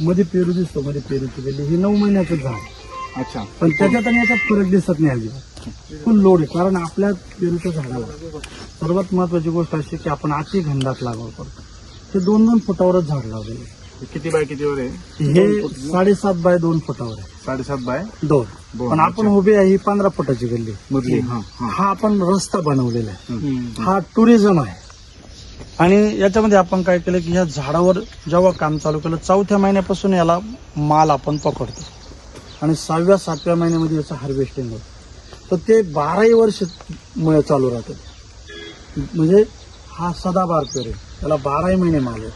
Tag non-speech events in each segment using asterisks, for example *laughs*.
मध्ये पेरू दिसतो मध्ये पेरूची वेली ही नऊ महिन्याचं झाड अच्छा. पण त्याच्यात आणि याच्यात फरक दिसत नाही अजिबात. फुल लोड आहे कारण आपल्या पेरूच्या झाडावर सर्वात महत्वाची गोष्ट अशी की आपण अति घंडात लागवड करतो. ते दोन दोन फुटावरच झाड लावलेलं आहे. किती बाय कितीवर आहे? हे साडेसात बाय दोन फुटावर आहे. साडेसात बाय दोन. दोन, पण आपण उभे आहे ही पंधरा फुटाची गल्ली. मधली हा आपण रस्ता बनवलेला आहे. हा टुरिझम आहे. आणि याच्यामध्ये आपण काय केलं की ह्या झाडावर जेव्हा काम चालू केलं चौथ्या महिन्यापासून याला माल आपण पकडतो. आणि सहाव्या सातव्या महिन्यामध्ये याचं हार्वेस्टिंग होतं. तर ते बाराही वर्ष मुळे चालू राहतं. म्हणजे हा सदाबार पेर आहे. त्याला बाराही महिने माल आहे.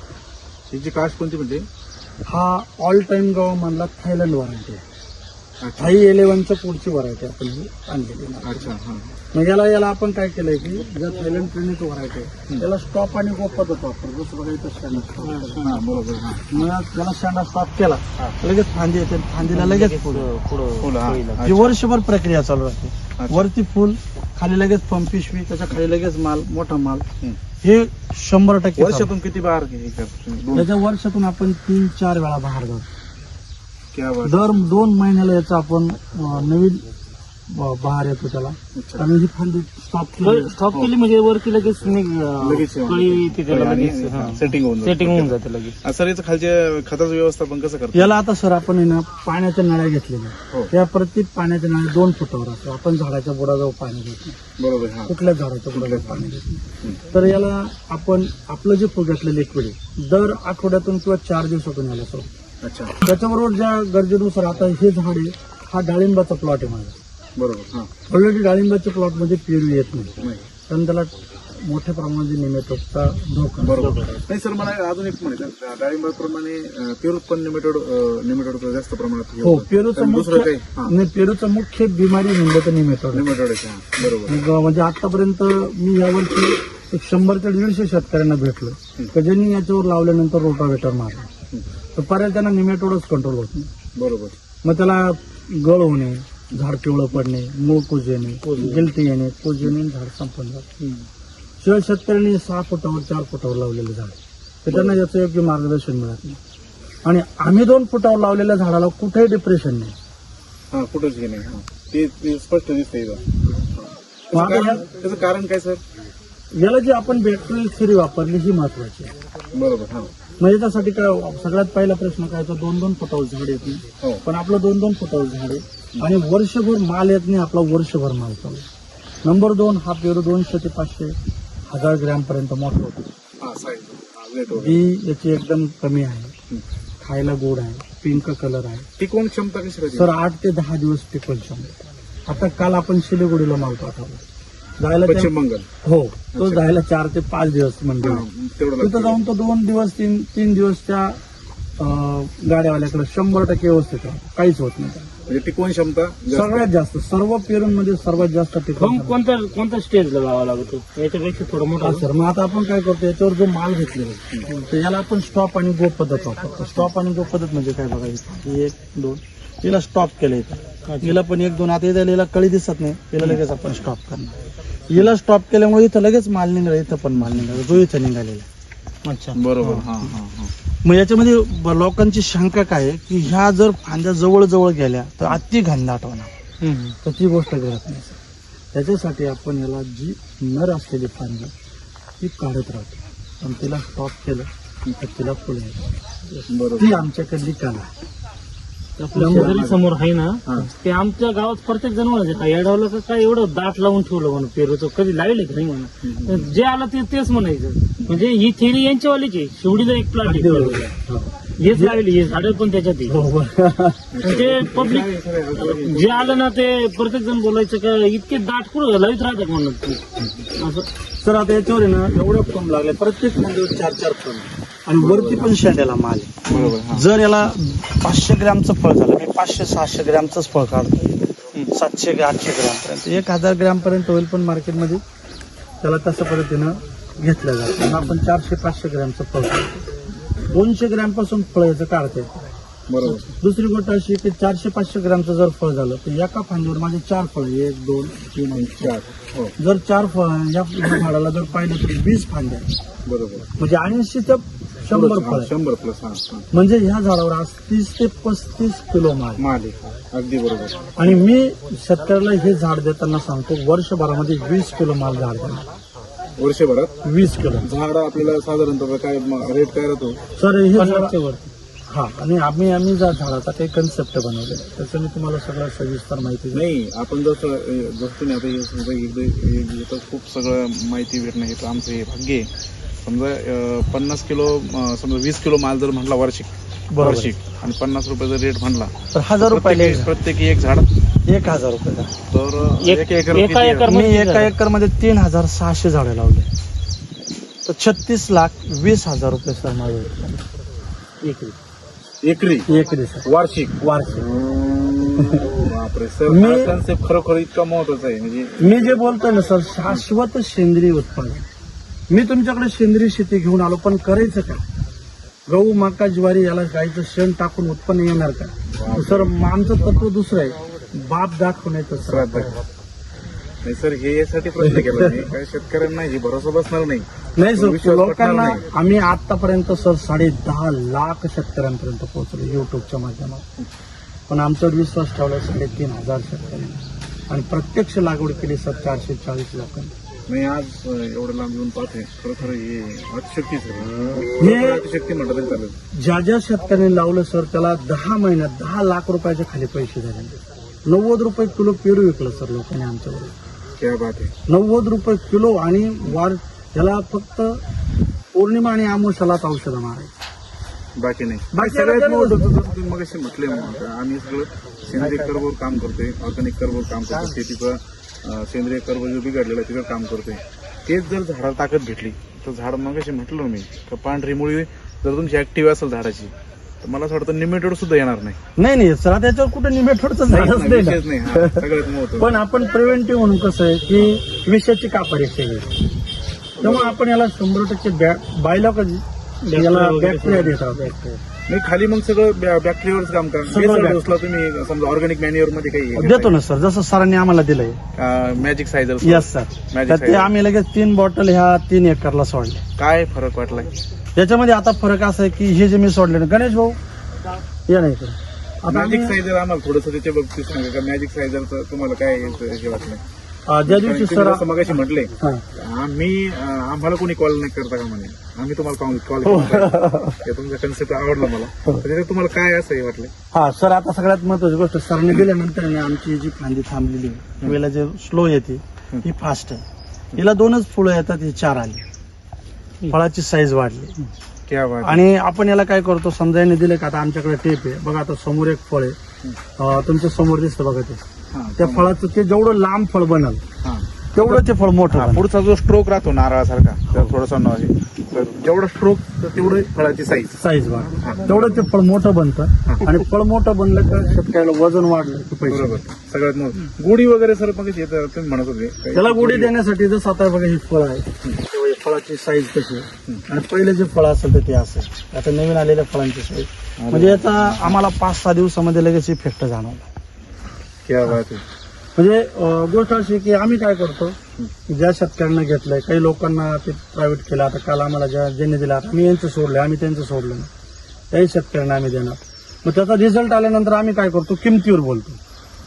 हिची कास्ट कोणती म्हणजे हा ऑल टाइम गाव म्हणला थायलंड व्हरायटी आहे. अच्छा. थाई इलेव्हनच्या पुढची व्हरायटी आपण ही आणलेली आहे. अच्छा हा. मग याला याला आपण काय केलंय की जर थायलंड ट्रेनिंग व्हरायटी आहे त्याला स्टॉप आणि गो पद्धत वापरतो दुसरं काही तर स्टँड हा बरोबर हा. मग त्याला स्टँड स्टॉप केला. लगेच फांदी येते फांदीला लगेच फुलं, हा. वर्षभर प्रक्रिया चालू राहते. अच्छा. वरती फुल खाली लगेच पंप पिशवी त्याच्याखाली लगेच माल मोठा माल. हम्म. हे शंभर टक्के. वर्षातून किती बार हे करतो तुम्ही? दोन त्याच्या वर्षातून आपण तीन चार वेळा बाहेर जातो. क्या बात दर दोन महिन्याला याचा आपण अं, नवीन ब- बहार येतो त्याला. आणि ही फांदी स्टॉप केली. स्टॉप केली म्हणजे वरती लगेच निघ लगेच कळी येते त्याला लगेच. सेटिंग होऊन सेटिंग होऊन जाते लगेच. सर याचं खालच्या खताचं व्यवस्थापन कसं करतो याला आता सर आपण आहे ना पाण्याच्या नळ्या घेतलेल्या हो. त्या प्रत्येक पाण्याच्या नळ्या दोन फुटावर असतो आपण झाडाच्या बुडाजवळ पाणी घेत बरोबर हा. कुठल्याच झाडाच्या बुडाजवळ पाणी घेत तर याला आपण आपलं जे फुग्यातलं लिक्विड आहे दर आठवड्यातून किंवा चार दिवसातून याला सोडतो अच्छा. त्याच्याबरोबर ज्या गरजेनुसार आता हे झाड आहे हा डाळिंबाचा प्लॉट आहे माझा. बरोबर हा. ऑलरेडी डाळिंबाच्या प्लॉटमध्ये पेरू येत नाही. नाही. कारण त्याला मोठ्या प्रमाणात निमेटोचा धोका. बरोबर. नाही सर मला अजून एक म्हणायचं डाळिंबाप्रमाणे अं, पेरूत पण निमेटोड निमेटोड जास्त प्रमाणात हे हो होतं. पेरूचं दुसरं मुख्य काही? हा. नाही पेरूचं मुख्य बिमारी म्हणलं तर निमेटोड निमेटोड आहे हा, बरोबर. मग म्हणजे आतापर्यंत मी यावरती एक शंभर ते दीडशे शेतकऱ्यांना भेटलो. तर ज्यांनी याच्यावर लावल्यानंतर रोटावेटर मारला. तर पर्याय त्यांना निमेटोडच कंट्रोल होत नाही. बरोबर. मग त्याला गळ होणे झाड पिवळं पडणे मूळ कुज येणे गिलटी येणे कुज येणे झाड संपून जात. शिवाय शेतकऱ्यांनी सहा फुटावर चार फुटावर लावलेले झाड. तर त्यांना याचं योग्य मार्गदर्शन मिळत नाही. आणि आम्ही दोन फुटावर लावलेल्या झाडाला कुठेही डिप्रेशन नाही. हा कुठंच हे नाही. हा. ते ते स्पष्ट दिसतंय. मग त्याचं कारण त्याचं कारण काय सर? याला जी आपण बॅक्टेरियल थेरी वापरली ही महत्वाची आहे. बरोबर हा. मग याच्यासाठी काय सगळ्यात पहिला प्रश्न काय तर दोन दोन फुटावर झाड येत नाही. हो. पण आपलं दोन दोन फुटावर झाड आहे. आणि वर्षभर माल येत नाही आपला वर्षभर माल चालू. नंबर दोन हा पेरू दोनशे ते पाचशे हजार ग्रॅम पर्यंत मोठा होतो. बी याची एकदम कमी आहे. खायला गोड आहे. पिंक कलर आहे. टिकवून क्षमता कशी सर आठ ते दहा दिवस टिकल क्षमता. आता काल आपण शिलिगुडीला माल पाठवला. जायला पश्चिम बंगाल हो तो जायला चार ते पाच दिवस म्हणजे हा, तेवढं तिथं लागतं. जाऊन तो दोन दिवस तीन तीन दिवस त्या अं, गाड्यावाल्याकडे शंभर टक्के व्यवस्थित राहतो काहीच होत नाही त्याला. म्हणजे टिकवून क्षमता जास्त. सगळ्यात जास्त सर्व पेरूंमध्ये सर्वात जास्त टिकून कोणत्या कोणत्या स्टेजला लावा लागतो याच्यापेक्षा थोडं मोठं सर मग आता आपण काय करतो याच्यावर जो माल घेतलेला आहे, तर याला आपण स्टॉप आणि गो पद्धत वापरतो स्टॉप आणि गो पद्धत म्हणजे काय बघा इथं. ही एक दोन तिला स्टॉप केलं इथं हिला पण एक दोन आता इथं हिला कळी दिसत नाही. तिला लगेच आपण स्टॉप करणार. हिला स्टॉप केल्यामुळे इथं लगेच माल निघाला इथं पण माल निघाला जो इथं निघालेला. अच्छा. बरोबर. हा हा हा मग याच्यामध्ये लोकांची शंका काय आहे की ह्या जर फांद्या जवळ जवळ गेल्या तर अति घनदाट होणार. तर ती गोष्ट घडत नाही त्याच्यासाठी आपण याला जी नर असलेली फांदी ती काढत राहतो. आणि तिला स्टॉप केलं तर तिला फुलं ती आमच्याकडली कला आपल्या शेजारी समोर आहे ना ते आमच्या गावात प्रत्येक जण म्हणायचे काय येडवलं का काय एवढं दाट लावून ठेवलं म्हणून पेरूचं. कधी लावले का नाही म्हणा जे आलं ते तेच म्हणायचं. म्हणजे ही थेरी यांच्यावालीच आहे. शेवडीला एक प्लॉट आहे. हो. हेच लावली हे झाडं पण त्याच्यात आहे बरं. म्हणजे पब्लिक जे आलं ना ते प्रत्येक जण बोलायचं का इतके दाट कुठं लावित राहतात म्हणून. असं. सर आता याच्यावर आहे ना एवढं फॉर्म लागले प्रत्येक फांदीवर चार चार फॉर्म आणि वरती पण शेंड्याला माल आहे. बरोबर हा. जर याला पाचशे ग्रॅमचं फळ झालं मी पाचशे सहाशे ग्रॅमचंच फळ काढतो. सातशे आठशे ग्रॅम पर्यंत. एक हजार ग्रॅम पर्यंत होईल पण मार्केटमध्ये त्याला तशा पद्धतीनं घेतलं जातं. आपण चारशे पाचशे ग्रॅमचं फळ काढतो. दोनशे ग्रॅमपासून फळ याचं काढता येतं बरोबर दुसरी गोष्ट अशी की चारशे पाचशे ग्रॅमचं जर फळ झालं तर एका फांदीवर माझे चार फळ एक दोन तीन आणि चार हो जर चार फळ या झाडाला जर पाहिलं तर वीस फांद्या. बरोबर म्हणजे ऐंशी ते शंभर फळ. शंभर प्लस. म्हणजे ह्या झाडावर आज तीस ते पस्तीस किलो माल माल. अगदी बरोबर आणि मी शेतकऱ्याला हे झाड देताना सांगतो वर्षभरामध्ये वीस किलो माल झाड देणार वर्षभरात? वीस किलो. झाड आपल्याला साधारणतः काय रेट काय राहतो? सर हे वरती. हा आणि आम्ही आम्ही ज्या झाडाचा काही कन्सेप्ट बनवले. त्याचं मी तुम्हाला सगळं सविस्तर माहिती देईन. नाही आपण जसं अ, जसं तुम्ही आता हे समजा एकदा खूप सगळं माहिती भेटणं हे तर आमचं हे भाग्य आहे. समजा अ, पन्नास किलो अ, समजा वीस किलो माल जर म्हटला वार्षिक बरोबर. वार्षिक आणि पन्नास रुपये जर रेट म्हणला तर हजार रुपयाला एक प्रत्येकी प्रत्येकी एक झाड. एक हजार तर अ, एक- एक एकर एका किती? एकर- मी मध्ये एका झाडं. एकरमध्ये तीन हजार सहाशे झाडे लावले. तर छत्तीस लाख वीस हजार रुपये सर माझे. एकरी. एकरी? एकरी सर. वार्षिक? वार्षिक. बापरे सर मी- कन्सेप्ट खरोखर इतका महत्त्वाचा आहे म्हणजे मी जे बोलतोय ना सर शाश्वत सेंद्रिय उत्पादन. मी तुमच्याकडे सेंद्रिय शेती घेऊन आलो पण करायचं का गहू मका ज्वारी याला गाईचं शेण टाकून उत्पन्न येणार का? सर आमचं तत्व दुसरं आहे. बाप दाखवण्याचं सर. श्राद्ध. नाही सर हे यासाठी प्रश्न केला *laughs* शेतकऱ्यांना हे भरोसा बसणार नाही. नाही सर विश्वास लोकांना पटणार. आम्ही आतापर्यंत सर साडे दहा लाख शेतकऱ्यांपर्यंत पोहोचलो युट्यूबच्या माध्यमातून. पण आमच्यावर विश्वास ठेवला साडेतीन हजार शेतकऱ्यांनी आणि प्रत्यक्ष लागवड केली सर चारशे चाळीस लोकांनी. मी आज अ, एवढं लांब येऊन पाहतोय. खरोखर हे अतिशक्ती हे- सर अतिशक्ती म्हटलं तरी चालेल. ज्या ज्या शेतकऱ्यांनी लावलं सर त्याला दहा महिन्यात दहा लाख रुपयाच्या खाली पैसे झाले. नव्वद रुपये किलो पेरू विकलं सर लोकांनी आमच्यावर क्या बात आहे. नव्वद रुपये किलो आणि वार याला फक्त पौर्णिमा आणि आमोशालाच औषधं मारायची. बाकी नाही. बाकी सगळ्यात याला महत्वाचं जसं तुम्ही मग म्हटले आम्ही सगळं सेंद्रिय कर्बवर काम करतोय ऑर्गॅनिक कर्बवर काम करतोय शेतीचं अं, सेंद्रिय कर्ब जो बिघडलेला आहे तिथं काम करतोय. तेच जर झाडाला ताकद भेटली तर झाड मग म्हटलं मी का पांढरी मुळी जर तुमची ऍक्टिव्ह असेल झाडाची तर मला असं वाटतं निमेटोड सुद्धा येणार नाही. नाही नाही सर त्याच्यावर कुठे झाडच नाही ना. विशेष नाही. हा, सगळ्यात महत्वाचं पण आपण प्रिव्हेंटिव्ह म्हणून कसं आहे की विषयाची का परीक्षा तेव्हा आपण याला शंभर टक्के याला बॅक्टेरिया देतात नाही खाली मग सगळं बॅक्टेरियावरच काम करा. सगळं डोसला तुम्ही समजा ऑर्गॅनिक मॅन्युअरमध्ये काही देतो ना सर. जसं सरांनी आम्हाला दिलंय. Magic scissor yes sir Magic तर ते size. आम्ही लगेच तीन बॉटल ह्या तीन एकरला सोडले. काय फरक वाटलाय? याच्यामध्ये आता फरक असा आहे की हे जे मी सोडले ना गणेश भाऊ या नाही इकडे. आता मॅजिक आम्ही, सायझर आम्हाला थोडंसं त्याच्या बाबतीत सांगा का? मॅजिक सायझरचं तुम्हाला काय हे हे वाटलं? अं, ज्या दिवशी सर जसं मगाशी म्हटले हा. आम्ही अं, आम्हाला कोणी कॉल नाही करता का म्हणे? आम्ही तुम्हाला कॉल कॉल हो. तुमचा कन्सेप्ट आवडला मला. त्याच्यात तुम्हाला काय असं हे वाटलं? हा सर आता सगळ्यात महत्वाची गोष्ट सरने दिल्यानंतर ना आमची जी फांदी थांबलेली आहे, वेळेला जे स्लो येते ही. फास्ट आहे. हिला दोनच फुलं येतात ही चार आली. फळाची साईज वाढली. क्या बात आणि आपण याला काय करतो समजा याने दिले का आता आमच्याकडे टेप आहे. बघा आता समोर एक फळ आहे. अं, तुमच्यासमोर दिसतं बघा ते. हा, त्या फळाचं ते जेवढं लांब फळ बनल हा. तेवढं ते फळ मोठं बनल. पुढचा जो स्ट्रोक राहतो नारळासारखा थोडासा जेवढा स्ट्रोक तेवढं फळाची साईज साईज वाढ तेवढं ते फळ मोठं बनतं. आणि फळ मोठं बनलं का शेतकऱ्याला वजन वाढलं की पैसे. बरोबर. सगळ्यात मोठं गुढी वगैरे सर मग येतं तुम्ही म्हणत होते. त्याला गोडी देण्यासाठी जसं आता बघा ही फळ आहे. फळाची साईज कशी? आणि पहिले जे फळ असेल तर ते असेल आता नवीन आलेल्या फळांची साईज म्हणजे याचा आम्हाला पाच सहा दिवसामध्ये लगेच इफेक्ट जाणवला. क्या बात आहे. म्हणजे अं, गोष्ट अशी की आम्ही काय करतो ज्या शेतकऱ्यांना घेतलंय काही लोकांना ते प्रायव्हेट केलं. आता काल आम्हाला ज्या ज्यांनी दिलं आता आम्ही यांचं सोडलं आम्ही त्यांचं सोडलं नाही. त्याही शेतकऱ्यांना आम्ही देणार. मग त्याचा रिझल्ट आल्यानंतर आम्ही काय करतो किमतीवर बोलतो.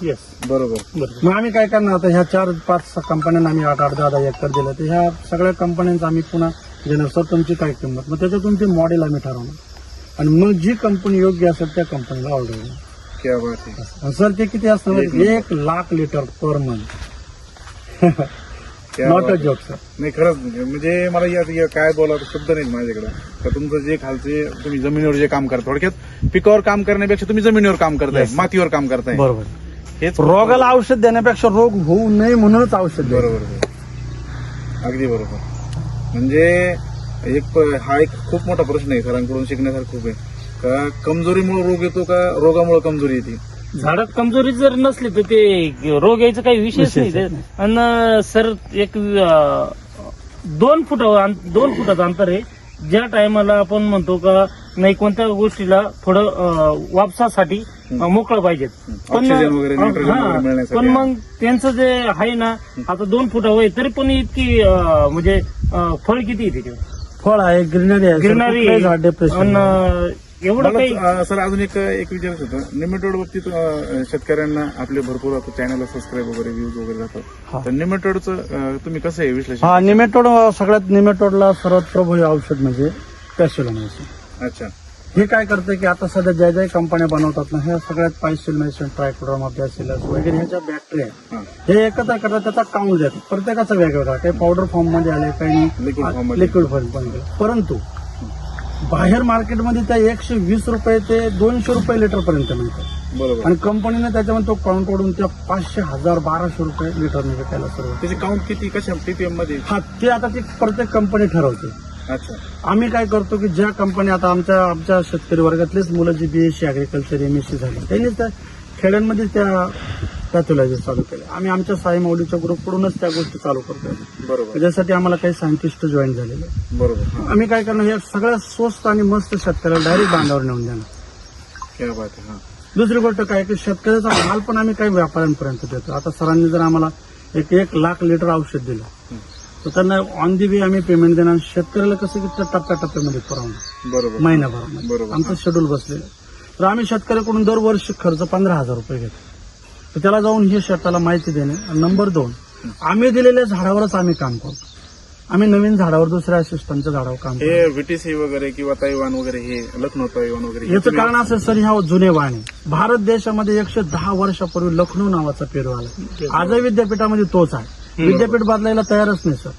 येस बरोबर. मग आम्ही काय करणार? आता ह्या चार पाच कंपन्यांना आम्ही आठ आठ दहा दहा एकर दिलं. तर ह्या सगळ्या कंपन्यांचं आम्ही पुन्हा देणार सर तुमची काय किंमत? मग त्याच्यातून ते मॉडेल आम्ही ठरवणार. आणि मग जी कंपनी योग्य असेल त्या कंपनीला ऑर्डर देणार. क्या बात आहे. आणि सर ते किती असतं माहिती आहे? एक लाख लिटर पर मंथ क्या नॉट अ बात आहे. जोक सर नाही खरंच म्हणजे मला यात या काय बोलावं शब्द नाहीत माझ्याकडे. तर तुमचं जे खालचे तुम्ही जमिनीवर जे काम करता थोडक्यात पिकावर काम करण्यापेक्षा तुम्ही जमिनीवर काम करताय Yes. मातीवर काम करताय. बरोबर. हेच रोगाला औषध देण्यापेक्षा रोग होऊ नये म्हणूनच औषध. बरोबर अगदी बरोबर. म्हणजे एक प- हा एक खूप मोठा प्रश्न आहे सरांकडून शिकण्यासारखं खूप आहे. का कमजोरीमुळे रोग येतो का रोगामुळे कमजोरी येते? झाडात कमजोरी जर नसली तर ते रोग यायचा काही विषयच नाही. आणि सर एक अं, दोन फुट दोन फुटाचं अंतर आहे. ज्या टायमाला आपण म्हणतो का नाही कोणत्या गोष्टीला थोडं अं, वापसासाठी मोकळं पाहिजेत. ऑक्सिजन वगैरे, nitrogen वगैरे मिळण्यासाठी. पण मग त्यांचं जे आहे ना आता दोन फुट वय तरी पण इतकी अं, म्हणजे अं, फळ किती येते ते फळ आहे ग्रीनरी आहे सर. गिरणारी कुठलंही झाड डिप्रेशन एवढं काही अं, सर अजून एक एक विचारायचं होतं. निमेटोड बाबतीत अं, शेतकऱ्यांना आपले भरपूर आता चॅनलला सबस्क्राईब वगैरे व्ह्यूज वगैरे हा. जातात तर निमेटोडचं तुम्ही कसं आहे विश्लेषण हा निमेटोड सगळ्यात निमेटोडला सर्वात प्रभावी औषध म्हणजे पॅसिलोमायसिन अच्छा. हे काय करतं की आता सध्या ज्या ज्या कंपन्या बनवतात ना ह्या सगळ्यात पायसिलमेशन ट्रायकोड्रामा बॅसिलस वगैरे ह्याच्या बॅक्टेरिया हा. हे एकत्र करतात त्याचा काउंट देतात प्रत्येकाचा वेगवेगळा काही पावडर फॉर्ममध्ये आले काही. लिक्विड फॉर्ममध्ये. परंतु बाहेर मार्केटमध्ये त्या एकशे वीस रुपये ते दोनशे रुपये लिटर पर्यंत मिळतात बरोबर. आणि कंपनीने त्याच्यामध्ये तो काउंट करून त्या पाचशे हजार बाराशे रुपये लिटरने विकायला सुरुवात त्याची काउंट किती? कशा? टीपीएममध्ये? हा ते आता ती प्रत्येक कंपनी ठरवते. आम्ही काय करतो की ज्या कंपनी आता आमच्या आमच्या शेतकरी वर्गातलेच मुलं जी बीएससी अॅग्रिकल्चर एमएससी झाली त्यांनी त्या खेड्यांमध्ये त्या पॅथोलॉजी चालू केल्या आम्ही आमच्या साई माऊलीच्या ग्रुपकडूनच त्या गोष्टी चालू करतोय. बरोबर. त्याच्यासाठी आम्हाला काही सायंटिस्ट जॉईन झालेले. बरोबर. आम्ही काय करणार हे सगळ्यात स्वस्त आणि मस्त शेतकऱ्याला डायरेक्ट बांधावर नेऊन देणार. दुसरी गोष्ट काय की शेतकऱ्याचा माल पण आम्ही काही व्यापाऱ्यांपर्यंत देतो. आता सरांनी जर आम्हाला एक एक लाख लिटर औषध दिलं तर त्यांना ऑन दी वे आम्ही पेमेंट देणार शेतकऱ्याला कसं की त्या टप्प्याटप्प्यामध्ये पुरवणार. बरोबर. महिन्याभरामध्ये बरोबर. आमचं शेड्यूल बसलेलं आहे. तर आम्ही शेतकऱ्याकडून दरवर्षी खर्च पंधरा हजार रुपये घेतो. तर त्याला जाऊन हे शेताला माहिती देणे. आणि नंबर दोन आम्ही दिलेल्या झाडावरच आम्ही काम करतो. आम्ही नवीन झाडावर दुसऱ्या सिस्टमच्या झाडावर काम करतो. हे व्हीटीसी वगैरे किंवा तैवान वगैरे हे लखनौ तैवान वगैरे हे याचं तुम्ही- कारण असं सर ह्या जुने वाणे भारत देशामध्ये एकशे दहा वर्षापूर्वी लखनौ नावाचा पेरू आला. आजही विद्यापीठामध्ये तोच आहे. विद्यापीठ बदलायला तयारच नाही सर.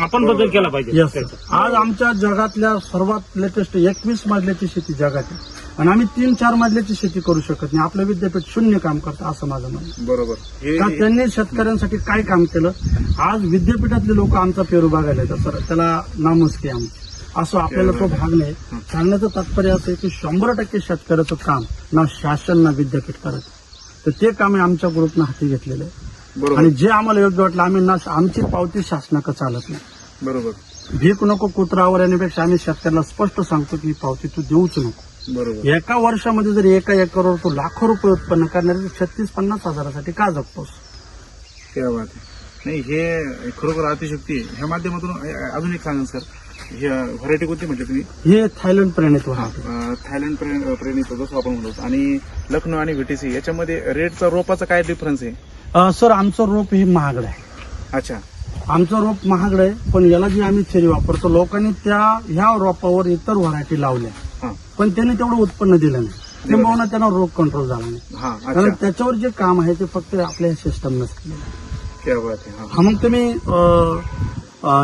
आपण बदल केला पाहिजे. येस आज आमच्या जगातल्या सर्वात लेटेस्ट एकवीस मजल्याची शेती जगात आहे आणि आम्ही तीन चार मजल्याची शेती करू शकत नाही. आपलं विद्यापीठ शून्य काम करतं असं माझं म्हणणं आहे. बरोबर. हे का त्यांनी शेतकऱ्यांसाठी काय काम केलं? आज विद्यापीठातले लोक आमचा पेरू बघायला येतात सर. त्याला नामुसकी आमची. असं आपल्याला तो भाग नाही. सांगण्याचं तात्पर्य असं आहे की शंभर टक्के शेतकऱ्याचं काम ना शासन ना विद्यापीठ करत तर ते काम आमच्या ग्रुपनं हाती घेतलेलं आहे. बरोबर. आणि जे आम्हाला योग्य वाटलं आम्ही ना आमची पावती शासनाकडे चालत नाही. बरोबर. भीक नको कुत्रावर येण्यापेक्षा आम्ही शेतकऱ्याला स्पष्ट सांगतो की ही पावती तू देऊच नको. बरोबर. एका वर्षामध्ये जर एका एकरवर तू लाखो रुपये उत्पन्न करणारे छत्तीस पन्नास हजारासाठी का जगतोस? क्या बात आहे. नाही हे खरोखर अतिशक्ती आहे. ह्या माध्यमातून अ- अजून एक सांगा सर. हे व्हरायटी कोणती म्हटली तुम्ही? हे थायलंड प्रणित वाहत अ, थायलंड प्रे- प्रेरित जसं आपण म्हणतो आणि लखनौ आणि व्हीटीसी याच्यामध्ये रेटचा रोपाचा काय डिफरन्स आहे? अं, सर आमचं रोप हे महागड आहे. अच्छा. आमचं रोप महागड आहे पण याला जी आम्ही थेरी वापरतो लोकांनी त्या ह्या रोपावर इतर व्हरायटी लावल्या. हा. पण त्यांनी तेवढं उत्पन्न दिलं नाही. किंबहुना त्यांना रोग कंट्रोल झाला नाही. हा कारण अच्छा त्याच्यावर जे काम आहे ते फक्त आपल्या सिस्टम नसते. क्या बात आहे हा. हा मग तुम्ही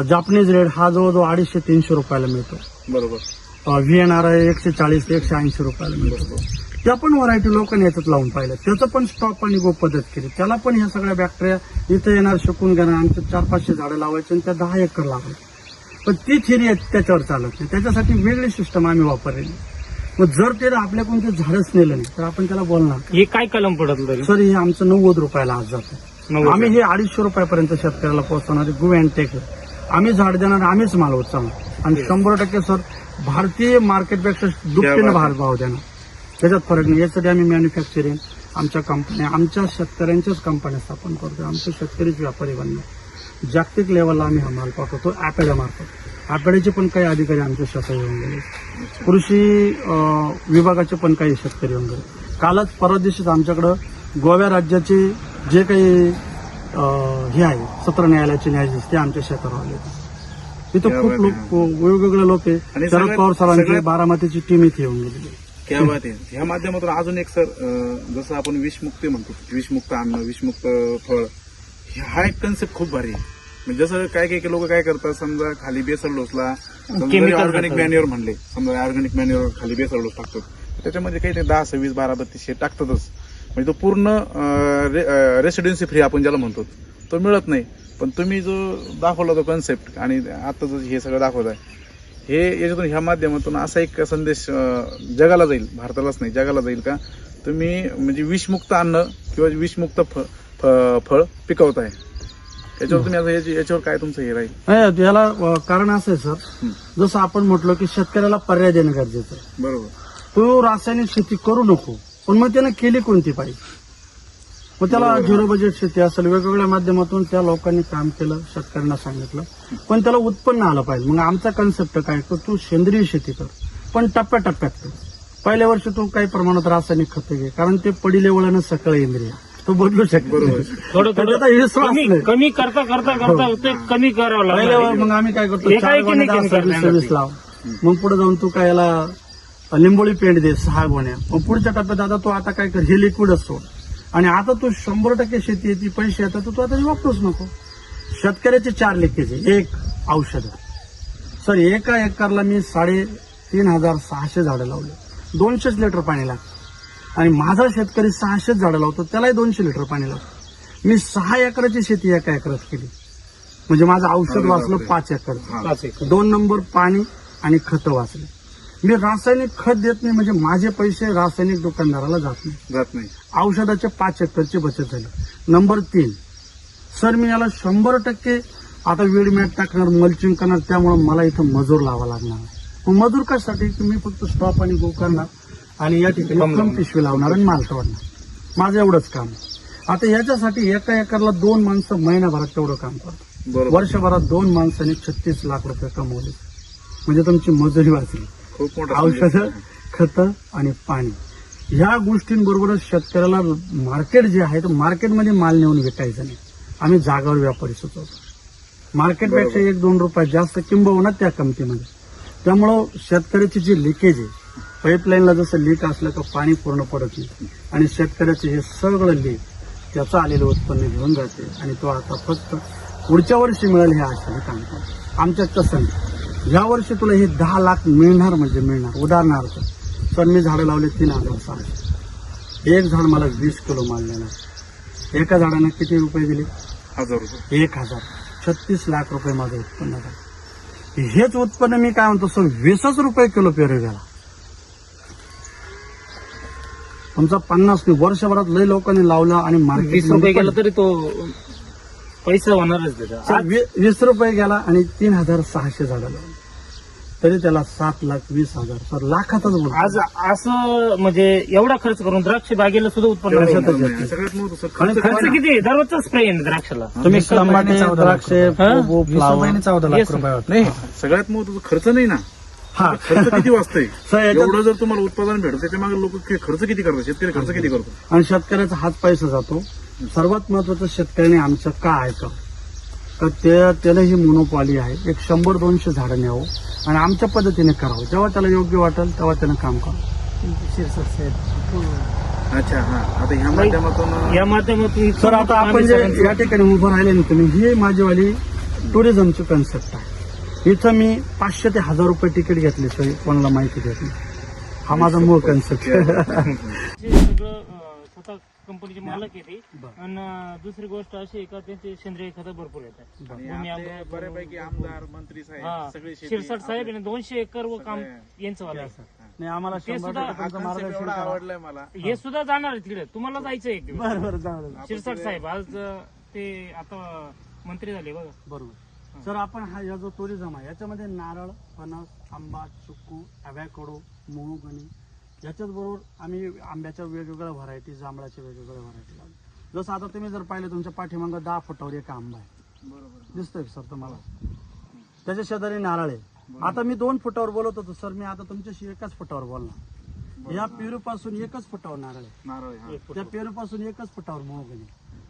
जापनीज रेड हा जवळजवळ अडीचशे तीनशे रुपयाला मिळतो. बरोबर. व्ही एन आर आहे एकशे चाळीस ते एकशे ऐंशी रुपयाला मिळतो. त्या पण व्हरायटी लोकांनी याच्यात लावून पाहिलं. त्याचं पण स्टॉप आणि गो पद्धत केली. त्याला पण ह्या सगळ्या बॅक्टेरिया इथं येणार शिकून घेणार. आमचे चार पाचशे झाडं लावायचे आणि त्या दहा एकर लावले पण ती थिरी त्याच्यावर चालत नाही. त्याच्यासाठी वेगळी सिस्टम आम्ही वापरलेली. मग जर ते आपल्याकडून ते झाडच नेलं नाही तर आपण त्याला बोलणार हे काय कलम पडत सर हे आमचं नव्वद रुपयाला आज जातं. आम्ही हे अडीचशे रुपयापर्यंत शेतकऱ्याला पोहोचवणारे गो अँड टेक आम्हीच झाड देणार आम्हीच माल उचलणार. आणि शंभर टक्के सर भारतीय मार्केटपेक्षा दुपटीनं भार भाव देणार. त्याच्यात फरक नाही. यासाठी आम्ही मॅन्युफॅक्चरिंग आमच्या कंपन्या आमच्या शेतकऱ्यांच्याच कंपन्या स्थापन करतो आमचे शेतकरीच व्यापारी बनणार. जागतिक लेवलला आम्ही हा माल पाठवतो ॲपेड्या मार्फत. ॲपेड्याचे पण काही अधिकारी आमच्या शेतात येऊन गेले. कृषी विभागाचे पण काही शेतकरी येऊन गेले. कालच परवा दिवशीच आमच्याकडं गोव्या राज्याचे जे काही हे आहे सत्र न्यायालयाचे न्यायाधीश ते आमच्या शेतावर आले. तिथं खूप लोक. वेगवेगळे लोक आहे. शरद पवार सरांची बारामतीची टीम इथे येऊन गेलेली आहे. क्या बात आहे ह्या माध्यमातून अजून एक सर जसं आपण विषमुक्ती म्हणतो विषमुक्त अन्न विषमुक्त फळ हा एक कन्सेप्ट खूप भारी आहे. म्हणजे जसं काय काही लोक काय करतात समजा खाली डोसला Chemical ऑर्गॅनिक. मॅन्युअर म्हणले समजा ऑर्गॅनिक मॅन्युअर खाली बेसल डोस टाकतात. त्याच्यामध्ये काही ते दहा सव्वीस बारा बत्तीस हे टाकतातच. म्हणजे तो पूर्ण रेसिडेन्सी फ्री आपण ज्याला म्हणतो तो मिळत नाही. पण तुम्ही जो दाखवला तो कन्सेप्ट आणि आता जो हे सगळं दाखवत आहे हे याच्यातून ह्या माध्यमातून असा एक संदेश जगाला जाईल. भारतालाच नाही जगाला जाईल का? तुम्ही म्हणजे विषमुक्त अन्न किंवा विषमुक्त फ- फ- फळ पिकवताय. याच्यावर तुम्ही याच्यावर काय तुमचं हे राहील? याला कारण असं आहे सर. जसं आपण म्हटलं की शेतकऱ्याला पर्याय देणं गरजेचं आहे. बरोबर. तो रासायनिक शेती करू नको पण मग त्यानं केली कोणती पाहिजे? मग त्याला झिरो बजेट शेती असेल वेगवेगळ्या माध्यमातून त्या लोकांनी काम केलं शेतकऱ्यांना सांगितलं. पण त्याला उत्पन्न आलं पाहिजे. मग आमचा कन्सेप्ट काय? तर तू सेंद्रिय शेती कर. पण टप्प्याटप्प्यात कर. पहिल्या वर्षी तू काही प्रमाणात रासायनिक खते घे. कारण ते पडिले वळण सकळ इंद्रिय. तो बदलू शकतो कमी करता करता करता ते कमी करावं लागलं. मग आम्ही काय करतो? हे सव्वीस लाव. मग पुढे जाऊन तू काय याला लिंबोळी पेंट दे सहा गोण्या. मग पुढच्या टप्प्यात आता तू आता काय कर? हे लिक्विडच सोड. आणि आता तू शंभर टक्के शेती येते पैसे येतात तर तू आता वापरूच नको. शेतकऱ्याचे चार आहे एक औषध. सर एका एकरला मी साडे तीन हजार सहाशे झाडं लावले. दोनशेच लिटर पाणी लागतं. आणि माझा शेतकरी सहाशेच झाडं लावतो त्यालाही दोनशे लिटर पाणी लागतं. मी सहा एकराची शेती एका एकरात केली. म्हणजे माझं औषध वाचलं. पाच एकर. दोन नंबर पाणी आणि खतं वाचले. मी रासायनिक खत देत नाही म्हणजे माझे पैसे रासायनिक दुकानदाराला जात नाही. जात नाही. औषधाचे पाच एकरची बचत झाली. नंबर तीन सर मी याला शंभर टक्के आता वेडमॅट टाकणार मल्चिंग करणार त्यामुळे मला इथं मजूर लावा लागणार मग मजूर कशासाठी? की मी फक्त स्टॉप आणि गो करणार आणि या ठिकाणी कम पिशवी लावणार आणि माल तोडणार माझं एवढंच काम आता याच्यासाठी एका एकरला दोन माणसं महिनाभरात तेवढं काम करतात. वर्षभरात दोन माणसांनी छत्तीस लाख रुपये कमवले. म्हणजे तुमची मजुरी वाचली. खूप मोठा औषधं खतं आणि पाणी. ह्या गोष्टींबरोबरच शेतकऱ्याला मार्केट जे आहे तर मार्केटमध्ये माल नेऊन विकायचा नाही. आम्ही जागावर व्यापारी सुचवतो. मार्केटपेक्षा एक दोन रुपये जास्त किंबहुना त्या किमतीमध्ये. त्यामुळं शेतकऱ्याची जी लिकेज आहे पाईपलाईनला जसं लीक असलं का पाणी पूर्ण पडत नाही. आणि शेतकऱ्याचे हे सगळं लीक त्याचं आलेलं उत्पन्न घेऊन जाते. आणि तो आता फक्त पुढच्या वर्षी मिळेल हे आशेने काम करतो. आमच्यात तसं नाही. या वर्षी तुला हे दहा लाख मिळणार म्हणजे मिळणार. उदाहरणार्थ तर मी झाडं लावले तीन हजार सहाशे एक झाड मला वीस किलो माल देणार. एका झाडानं किती रुपये दिले? हजार रुपये. एक हजार. छत्तीस लाख रुपये माझं उत्पन्न झालं. हेच उत्पन्न मी काय म्हणतो सर वीसच रुपये किलो पेरू गेला तुमचा पन्नास वर्षभरात लय लोकांनी लावलं आणि रुपये गेला मार्केट तरी तो पैसा होणारच त्याचा आज वीस रुपये गेला आणि तीन हजार सहाशे झाडं लावली तरी त्याला सात लाख वीस हजार सर लाखातच बोलतो. आज असं म्हणजे एवढा खर्च करून द्राक्ष बागेला सुद्धा उत्पन्न द्राक्षात नाही. येत नाही. सगळ्यात महत्वाचं आणि खर्च खर्च किती? आहे? दररोजचा स्प्रे आहे ना द्राक्षाला तुम्ही द्राक्षे हा? कोबो, फ्लावर चौदा Yes, लाख sir. रुपये होत नाही सगळ्यात महत्वाचं खर्च नाही ना हा. खर्च किती वाजतंय *laughs* सर, याच्यात- एवढं जर तुम्हाला उत्पादन भेटत त्याच्यामागे लोक खर्च किती करतात? शेतकरी खर्च किती करतो? आणि शेतकऱ्याचा हात पैसा जातो. सर्वात महत्वाचं शेतकऱ्याने आमचं का? ऐकावं तर ते त्याला ही मोनोपॉली आहे. एक शंभर दोनशे झाडं न्यावं आणि आमच्या पद्धतीने करावं. जेव्हा त्याला योग्य वाटेल तेव्हा त्यानं काम करावं. अच्छा हा. आता ह्या माध्यमातून या माध्यमातून सर आता आपण जे या ठिकाणी उभं राहिले ना तुम्ही ही माझीवाली टुरिझमची कन्सेप्ट आहे. इथं मी पाचशे ते हजार रुपये तिकीट घेतले सर. कोणाला माहिती देत नाही. हा माझा मूळ कन्सेप्ट हे *laughs* सगळं अं, स्वतः कंपनीचे मालक येते आणि दुसरी गोष्ट अशी आहे का त्यांचे सेंद्रिय खतं भरपूर येतात. आणि भूमी आपले आंबा- बऱ्यापैकी आमदार मंत्री हा साहेब सगळे शेती- शिरसाट साहेब दोनशे एकर व काम यांचं वाला आहे. नाही आम्हाला ते शंभर सुद्धा टक्के हा तुमचं concept मार्गदर्शन एवढा करा. आवडलाय मला. हे. सुद्धा जाणार आहे तिकडे. तुम्हाला जायचं एक दिवस. बरं बरं जाऊ दे. शिरसाट साहेब आज अं, ते आता मंत्री झाले बघा. बरोबर. सर आपण हा या जो टुरिझम आहे याच्यामध्ये नारळ फणस आंबा चिक्कू अव्हॅकडो मोहगणी याच्याच बरोबर आम्ही आंब्याच्या वेगवेगळ्या व्हरायटी जांभळाच्या वेगवेगळ्या व्हरायटी जसं आता तुम्ही जर पाहिलं तुमच्या पाठीमागं दहा फुटावर एक आंबा आहे. दिसतोय सर तुम्हाला? त्याच्या शेजारी नारळ आहे. आता मी दोन फुटावर बोलत होतो सर मी आता तुमच्याशी एकाच फुटावर बोलणार. या पेरू पासून एकच फुटावर नारळ आहे. त्या पेरू पासून एकच फुटावर मोहगणी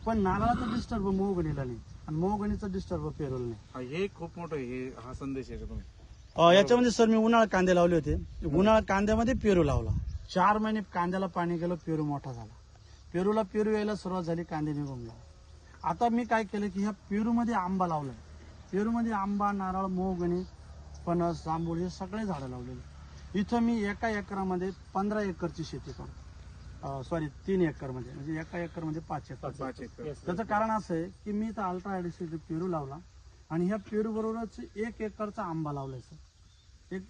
पण नारळाचा डिस्टर्ब मोहगणीला नाही. आणि मोहगणीचा डिस्टर्ब पेरूला नाही हा, हे खूप मोठं हे हा संदेश आहे का तुम्ही. अ, याच्यामध्ये सर मी उन्हाळा कांदे लावले होते. उन्हाळा कांद्यामध्ये पेरू लावला. चार महिने कांद्याला पाणी गेलं पेरू मोठा झाला. पेरूला पेरू यायला सुरुवात झाली कांदे निघून गेला. आता मी काय केलं की ह्या पेरूमध्ये आंबा लावलाय पेरूमध्ये आंबा नारळ मोहगणी फणस जांभूळ हे सगळे झाडं लावलेले. इथं मी एका एकरामध्ये पंधरा एकरची शेती करतो. सॉरी तीन एकरमध्ये म्हणजे एका एकरमध्ये पाच एकर. पाच एकर. त्याचं कारण असं आहे की मी तर अल्ट्रा ॲडिसिड पेरू लावला आणि ह्या पेरू बरोबरच एक एकरचा आंबा लावलाय सर एक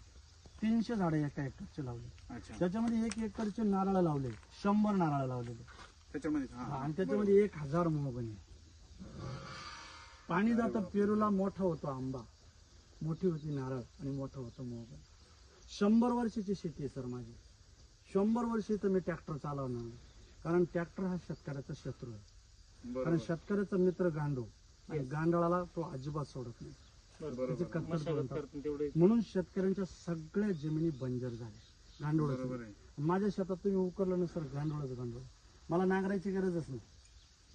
तीनशे झाडं एका एकरचे लावले. अच्छा. त्याच्यामध्ये एक एकरचे नारळ लावले शंभर नारळ लावलेले. त्याच्यामध्ये हा आणि त्याच्यामध्ये एक हजार मोहगणी पाणी जातं पेरूला मोठा होतो आंबा. मोठी होती नारळ आणि मोठं होतं मोहगण शंभर वर्षाची शेती आहे सर माझी. शंभर वर्ष तर मी ट्रॅक्टर चालवणार नाही. कारण ट्रॅक्टर हा शेतकऱ्याचा शत्रू आहे. कारण बरोबर शेतकऱ्याचा मित्र गांडूळ आणि गांडळाला तो अजिबात सोडत नाही. बरोबर. त्याची कत्तल मशागत करून टाकतो. करतात तेवढे म्हणून शेतकऱ्यांच्या सगळ्या जमिनी बंजर झाल्या. गांडूळ आहे. माझ्या शेतात तुम्ही उकरलं ना सर गांडूळच गांडूळ. मला नांगरायची गरजच नाही.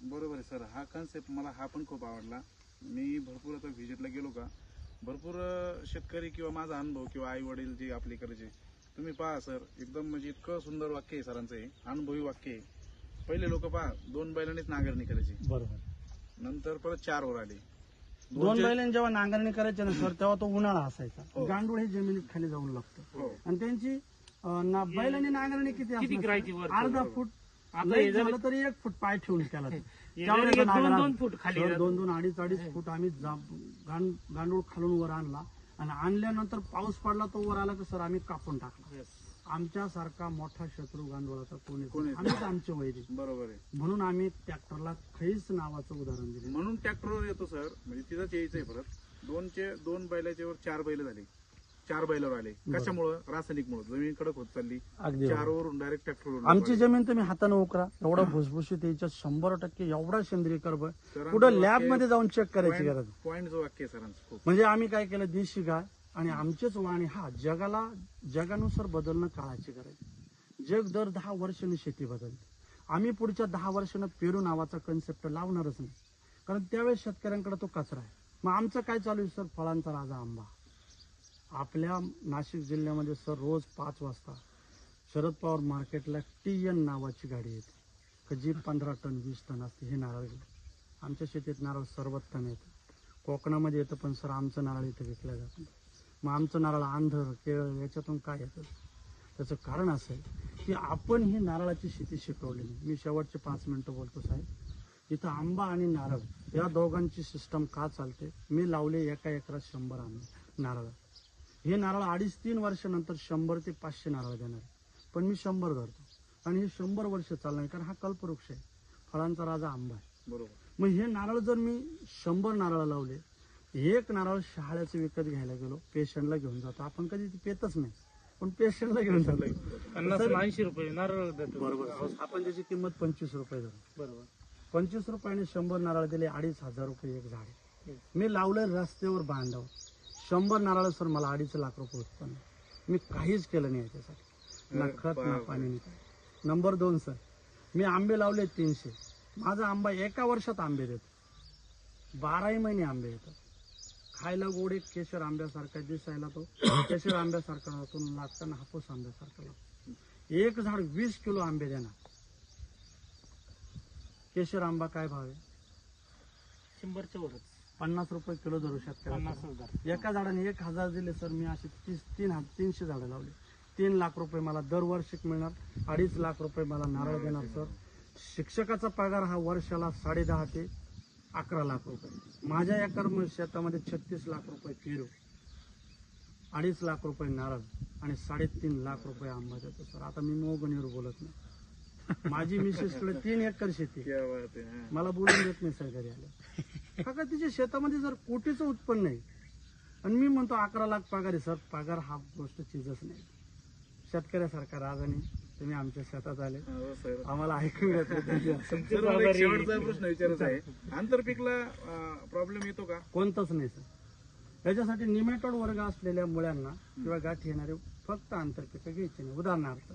बरोबर आहे सर. हा कन्सेप्ट मला हा पण खूप आवडला. मी भरपूर आता व्हिजिटला गेलो का? भरपूर अं, शेतकरी किंवा माझा अनुभव किंवा आई वडील जे आपले करायचे तुम्ही पहा सर. एकदम म्हणजे इतकं सुंदर वाक्य आहे सरांचं हे. अनुभवी वाक्य आहे. पहिले लोक पहा दोन बैलांनीच नांगरणी करायची बरोबर. नंतर परत चार वर आले. दोन दोनचे- बैलांनी जेव्हा नांगरणी करायची ना सर तेव्हा तो उन्हाळा असायचा. हो. गांडूळ हे जमिनीत खाली जाऊन लागतं. हो. आणि त्यांची अं, ना- बैलांनी नांगरणी किती किती असणार? करायची वर? अर्धा फूट. आता हे झालं तरी एक फूट पाय ठेवून केला तो. *laughs* त्यावेळेस जर एक नांगरा- दोन- दोन फूट खाली सर, जातं. दोन दोन अडीच अडीच फूट आम्ही जा- गां- गांडूळ खालून वर आणला. आणि आणल्यानंतर पाऊस पडला तो वर आला की सर आम्ही कापून टाकला. आमच्यासारखा मोठा शत्रू गांडूळाचा कोणी आम्हीच आमचे वैदिक. बरोबर आहे. म्हणून आम्ही ट्रॅक्टरला खैस नावाचं उदाहरण दिले. म्हणून ट्रॅक्टरवर येतो सर म्हणजे तिथंच यायचंय परत. दोनचे दोन बैलाच्या वर चार बैल झाले. चार बैलावर आले. कशामुळं? रासायनिक मुळे जमीन कडक होत चालली. अगदी चार वरून डायरेक्ट ट्रॅक्टरवर आमची जमीन तुम्ही हाताने उकरा. एवढा भुसभुशीत याच्यात शंभर टक्के एवढा सेंद्रिय कर्ब. कुठं लॅबमध्ये जाऊन चेक करायची गरज. पॉईंट जो वाक्य सरांचं म्हणजे आम्ही काय केलं? देशी गाय आणि आमचेच वाणी हा जगाला जगानुसार बदलणं काळाची गरज. जग दर दहा वर्षांनी शेती बदलते. आम्ही पुढच्या दहा वर्षानं पेरू नावाचा कन्सेप्ट लावणारच नाही. कारण त्यावेळेस शेतकऱ्यांकडे तो कचरा आहे. मग आमचं काय चालू आहे सर? फळांचा राजा आंबा. आपल्या नाशिक जिल्ह्यामध्ये सर रोज पाच वाजता शरद पवार मार्केटला टी एन नावाची गाडी येते. का जी पंधरा टन वीस टन असते हे नारळ आमच्या शेतीत नारळ सर्वोत्तम टन येतं. कोकणामध्ये येतं पण सर आमचं नारळ इथं विकलं जात मग आमचं नारळ आंधळ केरळ याच्यातून काय येतं? त्याचं कारण असं आहे की आपण ही नारळाची शेती शिकवली नाही. मी शेवटचे पाच मिनटं बोलतो साहेब. इथं आंबा आणि नारळ या दोघांची सिस्टम का चालते? मी लावले एका एकरात शंभर आंबे नारळ. हे नारळ अडीच तीन वर्षानंतर शंभर ते पाचशे नारळ देणार आहे. पण मी शंभर धरतो. आणि हे शंभर वर्ष चालणार कारण हा कल्पवृक्ष आहे. फळांचा राजा आंबा आहे. बरोबर. मग हे नारळ जर मी शंभर नारळ लावले एक नारळ शहाळ्याचं विकत घ्यायला गेलो पेशंटला घेऊन जातो. आपण कधी ते पेतच नाही पण पेशंटला घेऊन जातो. *laughs* ऐंशी रुपये नारळ देतो. बरोबर. आपण त्याची किंमत पंचवीस रुपये धरू. बरोबर. पंचवीस रुपयाने शंभर नारळ दिले अडीच हजार रुपये एक झाड. मी लावलं रस्त्यावर बांधाव. शंभर नारळ सर मला अडीच लाख रुपये उत्पन्न. मी काहीच केलं नाही याच्यासाठी. ना खत ना. पाणी नाही काय. नंबर दोन सर मी आंबे लावले तीनशे. माझा आंबा एका वर्षात आंबे देतो. बाराही महिने आंबे येतात. खायला गोड एक केशर आंब्यासारखा दिसायला तो. *coughs* केशर आंब्यासारखा राहतो लागताना हापूस आंब्यासारखा लागतो. एक झाड वीस किलो आंबे देणार. केशर आंबा काय भाव आहे? शंभरच्या वरच. पन्नास रुपये किलो धरू शकता हजार. एका झाडाने एक हजार दिले सर मी असे तीस तीन हा- तीनशे झाडं लावली. तीन लाख रुपये मला दरवर्षी मिळणार अडीच लाख रुपये मला नारळ देणार सर. शिक्षकाचा पगार हा वर्षाला साडे दहा ते अकरा लाख रुपये. माझ्या एकर म- शेतामध्ये छत्तीस लाख रुपये पेरू अडीच लाख रुपये नारळ आणि साडेतीन लाख रुपये आंबा देतो सर. आता मी मोगणीवर बोलत नाही. माझी मिसेसकडे तीन एकर शेती आहे. क्या बात आहे हा. मला बोलून देत नाही सर घरी आलं काका तिच्या शेतामध्ये जर कोटीचं उत्पन्न आहे? आणि मी म्हणतो अकरा लाख पगार आहे सर. पगार हा गोष्ट चीजच नाही. शेतकऱ्यासारखा राजाने तुम्ही आमच्या शेतात आले. हो, आम्हाला ऐकू येत *laughs* शेवटचा प्रश्न विचारायचा आहे. आंतरपीकला प्रॉब्लेम येतो का? कोणतंच नाही सर. याच्यासाठी निमेटोड वर्ग असलेल्या मुळ्यांना किंवा गाठी येणारे फक्त आंतरपिकं घ्यायची नाही. उदाहरणार्थ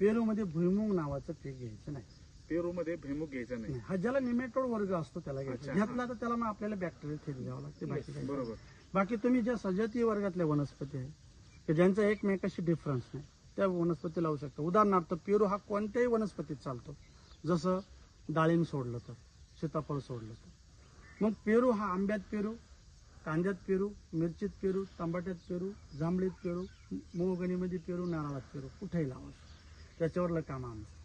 पेरूमध्ये भुईमुग नावाचं पीक घ्यायचं नाही. पेरू मध्ये भैमुख घ्यायचा नाही. हा ज्याला निमेटोड वर्ग असतो त्याला घ्यायचा अच्छा. घेतला तर त्याला मग आपल्याला बॅक्टेरियल थेट द्यावं लागते बाकी काही बरोबर. बाकी तुम्ही ज्या सजातीय वर्गातल्या वनस्पती आहे की ज्यांचा एकमेकाशी डिफरन्स नाही त्या वनस्पती लावू शकता. उदाहरणार्थ पेरू हा कोणत्याही वनस्पतीत चालतो. जसं डाळिंब सोडलं तर सीताफळ सोडलं तर. मग पेरू हा आंब्यात पेरू कांद्यात पेरू मिरचीत पेरू टमाट्यात पेरू जांभळीत पेरू मोगणीमध्ये पेरू नारळात पेरू कुठेही लावा. त्याच्यावरलं काम आमचं.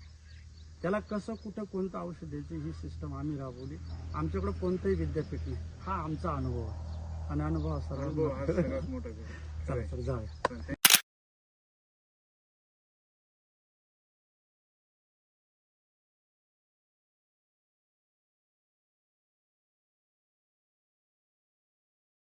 त्याला कसं कुठं कोणतं औषध द्यायचं ही सिस्टम आम्ही राबवली. आमच्याकडे कोणतंही विद्यापीठ नाही. हा आमचा अनुभव आहे. आणि अनुभव अनुभव सर्वात मोठा सर *laughs* जाऊया.